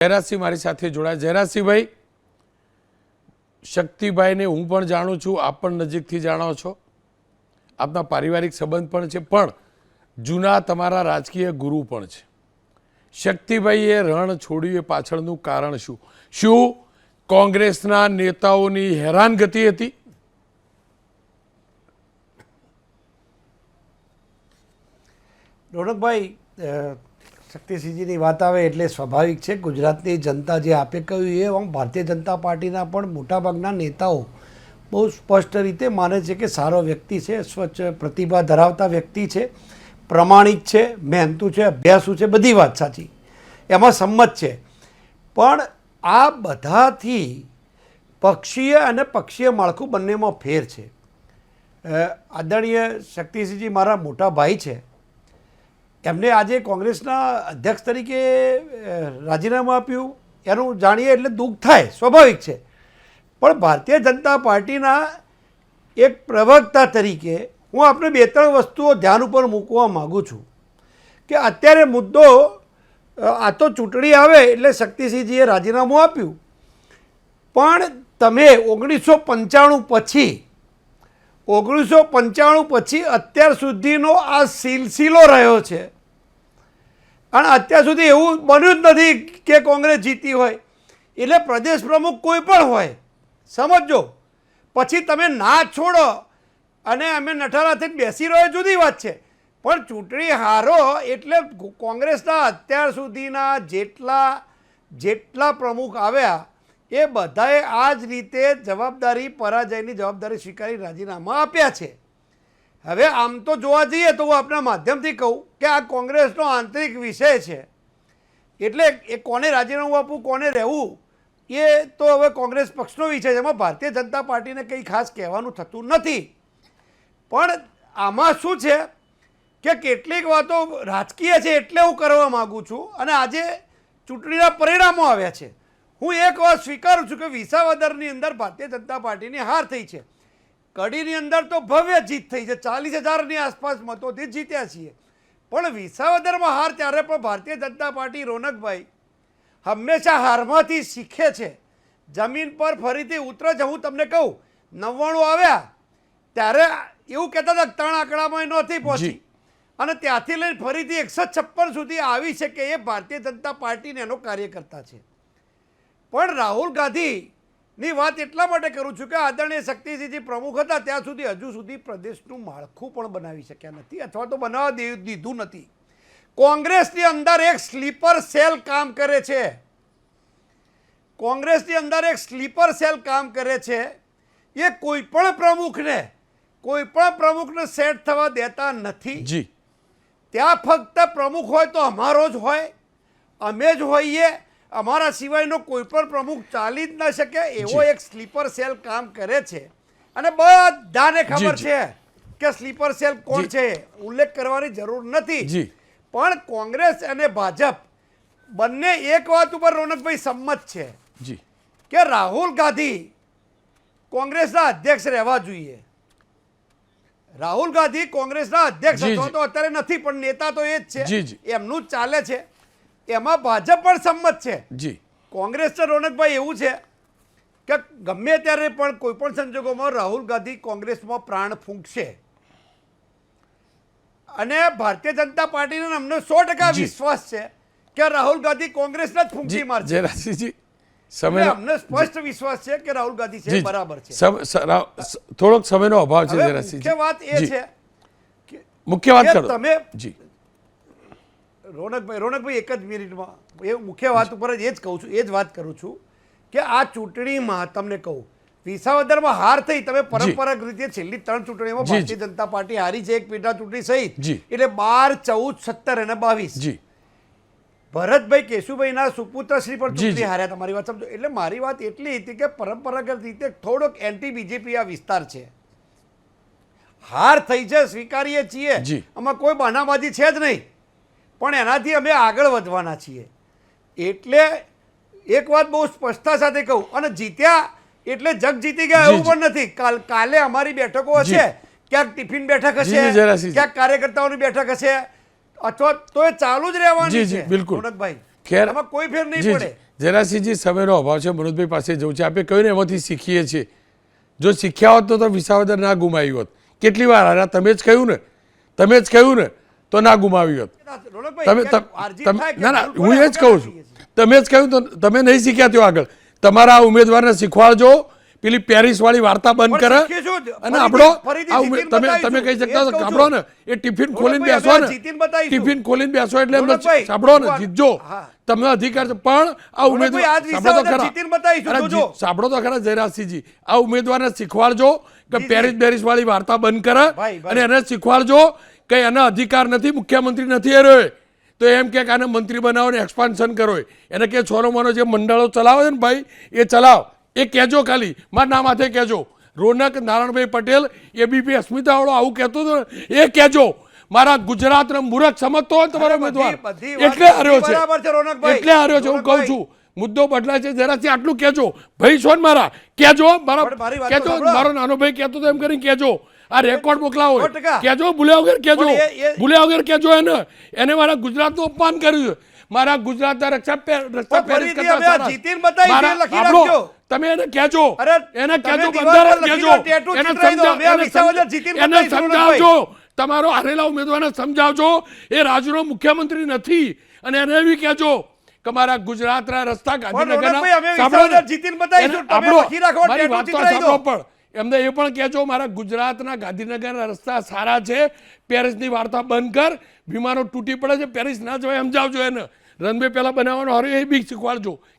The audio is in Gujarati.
જયરાજસિંહ મારી સાથે જોડાયા. જયરાજસિંહભાઈ, શક્તિભાઈને હું પણ જાણું છું, આપ પણ નજીકથી જાણો છો. આપના પારિવારિક સંબંધ પણ છે, પણ જૂના તમારા રાજકીય ગુરુ પણ છે. શક્તિભાઈએ રણ છોડ્યું એ પાછળનું કારણ શું? શું કોંગ્રેસના નેતાઓની હેરાનગતિ હતી? રોનકભાઈ શક્તિસિંહજીની વાત આવે એટલે સ્વાભાવિક છે, ગુજરાતની જનતા જે આપે કહ્યું એ આમ ભારતીય જનતા પાર્ટીના પણ મોટાભાગના નેતાઓ બહુ સ્પષ્ટ રીતે માને છે કે સારો વ્યક્તિ છે, સ્વચ્છ પ્રતિભા ધરાવતા વ્યક્તિ છે, પ્રમાણિક છે, મહેનતુ છે, અભ્યાસુ છે, બધી વાત સાચી. એમાં સંમત છે. પણ આ બધાથી પક્ષીય અને પક્ષીય માળખું બંનેમાં ફેર છે. આદરણીય શક્તિસિંહજી મારા મોટા ભાઈ છે. એમને આજે કોંગ્રેસના અધ્યક્ષ તરીકે રાજીનામું આપ્યું. એનું જાણીએ એટલે દુઃખ થાય, સ્વાભાવિક છે. પણ ભારતીય જનતા પાર્ટીના એક પ્રવક્તા તરીકે હું આપણે બે ત્રણ વસ્તુઓ ધ્યાન ઉપર મૂકવા માગું છું કે અત્યારે મુદ્દો આ તો ચૂંટણી આવે એટલે શક્તિસિંહજીએ રાજીનામું આપ્યું. પણ તમે ઓગણીસો પંચાણું પછી ઓગણીસો પંચાણું પછી અત્યાર સુધીનો આ સિલસિલો રહ્યો છે. અને અત્યાર સુધી એવું બન્યું જ નથી કે કોંગ્રેસ જીતી હોય. એટલે પ્રદેશ પ્રમુખ કોઈ પણ હોય સમજો પછી તમે ના છોડો અને અમે નઠારાથી બેસી રહ્યો જુદી વાત છે. પણ ચૂંટણી હારો એટલે કોંગ્રેસના અત્યાર સુધીના જેટલા જેટલા પ્રમુખ આવ્યા એ બધાએ આ જ રીતે જવાબદારી, પરાજયની જવાબદારી સ્વીકારી રાજીનામા આપ્યા છે. હવે આમ તો જોવા જઈએ તો હું આપણા માધ્યમથી કહું કે આ કોંગ્રેસનો આંતરિક વિષય છે. એટલે એ કોને રાજીનામું આપવું, કોને રહેવું, એ તો હવે કોંગ્રેસ પક્ષનો વિષય છે. એમાં ભારતીય જનતા પાર્ટીને કંઈ ખાસ કહેવાનું થતું નથી. પણ આમાં શું છે કે કેટલીક વાતો રાજકીય છે એટલે હું કરવા માગું છું અને આજે ચૂંટણીના પરિણામો આવ્યા છે. હું એક વાત સ્વીકારું છું કે વિસાવદરની અંદર ભારતીય જનતા પાર્ટીની હાર થઈ છે. કડીની અંદર તો ભવ્ય જીત થઈ છે. ચાલીસ હજારની આસપાસ મતોથી જીત્યા છીએ. પણ વિસાવદરમાં હાર ત્યારે પણ ભારતીય જનતા પાર્ટી રોનકભાઈ હંમેશા હારમાંથી શીખે છે. જમીન પર ફરીથી ઉતરે છે. હું તમને કહું નવ્વાણું આવ્યા ત્યારે એવું કહેતા હતા ત્રણ આંકડામાં નહોતી પહોંચી. અને ત્યાંથી લઈને ફરીથી એકસો છપ્પન સુધી આવી છે કે એ ભારતીય જનતા પાર્ટીને એનો કાર્યકર્તા છે. પણ રાહુલ ગાંધીની વાત એટલા માટે કરું છું કે આદરણીય શક્તિસિંહજી પ્રમુખ હતા ત્યાં સુધી હજુ સુધી પ્રદેશનું માળખું પણ બનાવી શક્યા નથી અથવા તો બનાવવા દે- દીધું નથી. કોંગ્રેસની અંદર એક સ્લીપર સેલ કામ કરે છે. કોંગ્રેસની અંદર એક સ્લીપર સેલ કામ કરે છે. એ કોઈ પણ પ્રમુખને કોઈ પણ પ્રમુખને સેટ થવા દેતા નથી. જી. ત્યાં ફક્ત પ્રમુખ હોય તો અમારો જ હોય અમે જ હોઈએ અમારા સિવાયનો કોઈ પણ પ્રમુખ ચાલી જ ન શકે એવો એક સ્લીપર સેલ કામ કરે છે. અને બધાને ખબર છે કે સ્લીપર સેલ કોણ છે ઉલ્લેખ કરવાની જરૂર નથી. પણ કોંગ્રેસ અને ભાજપ બંને એક વાત ઉપર રોનકભાઈ સંમત છે કે રાહુલ ગાંધી કોંગ્રેસના અધ્યક્ષ રહેવા જોઈએ. રાહુલ ગાંધી કોંગ્રેસના અધ્યક્ષ હતો તો અત્યારે નથી પણ નેતા તો એ જ છે. એમનું જ ચાલે છે. એમાં ભાજપ પણ સંમત છે. જી. કોંગ્રેસના રોનકભાઈ એવું છે કે ગમે ત્યારે પણ કોઈ પણ સંજોગોમાં રાહુલ ગાંધી કોંગ્રેસમાં પ્રાણ ફૂંકશે. અને ભારતીય જનતા પાર્ટીને અમને સો ટકા વિશ્વાસ છે કે રાહુલ ગાંધી કોંગ્રેસના જ ફૂંકી મારશે. જયરાજસિંહજી સમય અમને સ્પષ્ટ વિશ્વાસ છે કે રાહુલ ગાંધી છે બરાબર છે. થોડોક સમયનો અભાવ છે જયરાજસિંહજી. મુખ્ય વાત એ છે મુખ્ય વાત કરો. તમે- જી. રોનકભાઈ રોનકભાઈ એક જ મિનિટમાં એ મુખ્ય વાત ઉપર જ એ જ કહું છું એ જ વાત કરું છું કે આ ચૂંટણીમાં તમને કહું વિસાવદરમાં હાર થઈ તમે પરંપરાગત રીતે છેલ્લી ત્રણ ચૂંટણીમાં ભારતીય જનતા પાર્ટી હારી છે એક પેટા ચૂંટણી સહિત. એટલે બાર ચૌદ સત્તર અને બાવીસ. ભરતભાઈ કેશુભાઈના સુપુત્ર શ્રી પણ. ચૂંટણી હાર્યા તમારી વાત સમજો. એટલે મારી વાત એટલી હતી કે પરંપરાગત રીતે થોડોક એન્ટી બીજેપી આ વિસ્તાર છે. હાર થઈ છે સ્વીકારીએ છીએ. આમાં કોઈ બહાનાબાજી છે જ નહીં. પણ એનાથી અમે આગળ વધવાના છીએ. એટલે એક વાત બહુ સ્પષ્ટતા સાથે કહું અને જીત્યા એટલે જગ જીતી ગયા એવું પણ નથી. કાલ કાલે અમારી બેઠકો હશે ક્યાંક ટિફિન બેઠક. હશે ક્યાંક કાર્યકર્તાઓની બેઠક હશે અથવા તો એ ચાલુ જ રહેવાની છે. બિલકુલ. ખેર- કોઈ ફેર નહીં પડે. જરાસિંહજી સમયનો અભાવ છે મનોજભાઈ પાસે જવું છે. આપણે કહ્યું ને એમાંથી શીખીએ છીએ. જો શીખ્યા હોત તો તો વિસાવદર ના ગુમાવ્યું હોત. કેટલી વાર આના તમે જ કહ્યું ને. તમે જ કહ્યું ને. તો ના ગુમાવી હોત. તમે ના ના હું એ જ કહું છું. તમે જ કહ્યું તો તમે નહીં શીખ્યા ત્યાં આગળ. તમારા ઉમેદવારને શીખવાડજો. પેલી પેરિસ વાળી વાર્તા બંધ કરે. અને આપણો આ તમે તમે કહી શકતા કહું સાંભળો ને એ ટિફિન ખોલીને બેસો ને. આ. ટિફિન ખોલીને બેસો એટલે એમને સાંભળો ને જીતજો. તમને અધિકાર છે. પણ આ ઉમેદવાર સાંભળો તો ખરા. જયરાજસિંહજી. આ ઉમેદવારને શીખવાડજો કે પેરિસ બેરિસ વાળી વાર્તા બંધ કરે. અને એને શીખવાડજો. કે એને અધિકાર નથી મુખ્યમંત્રી નથી એ રહ્યો તો એમ કે આને મંત્રી બનાવો ને એક્સપાન્શન કરો એને કે છોરો મારો જે મંડળો ચલાવે છે ને ભાઈ એ ચલાવ. એ કહેજો ખાલી. મારા નામ હાથે કહેજો. રોનક નારાયણભાઈ પટેલ એબીપી અસ્મિતાવાળો આવું કહેતો હતો એ કહેજો. મારા ગુજરાતને મૂરખ સમજતો હોય ને તમારો ઉમેદવાર. એટલે હાર્યો છે. એટલે હાર્યો છે હું કહું છું. મુદ્દો બદલાય છે જરાથી આટલું કહેજો. ભાઈ છો ને મારા? કહેજો મારા કહેજો મારો નાનો ભાઈ કહેતો તો એમ કરીને કહેજો. આ રેકોર્ડ મોકલાવો કેજો ભૂલ્યા વગર એ- ભૂલ્યા વગર કેજો એને. એને મારા ગુજરાતનું અપમાન કર્યું છે. મારા ગુજરાતના રક્ષા રક્ષા પેરિસ કરતા. જીતીને બતાવીશું, મારા- લખી રાખજો. તમે એને કહેજો. એને કહેજો બંધારણ કહેજો. એને ચિતરાવી દો. સમજા- અમે આ એને સમજાવજો. તમારો હારેલા ઉમેદવારને સમજાવજો. એ રાજ્યનો મુખ્યમંત્રી નથી. અને એને એવી કહેજો કે મારા ગુજરાતના રસ્તા ગાંધીનગરના સાંભળો જીતીન રાખો, મારી વાત તો સાંભળો પણ. એમને એ પણ કહેજો મારા ગુજરાતના ગાંધીનગરના રસ્તા સારા છે, પેરિસની વાર્તા બંધ કર, વિમાનો તૂટી પડે છે, પેરિસ ના જવાય, સમજાવજો એને. રનવે પહેલાં બનાવવાનો હરે એ બી શીખવાડજો.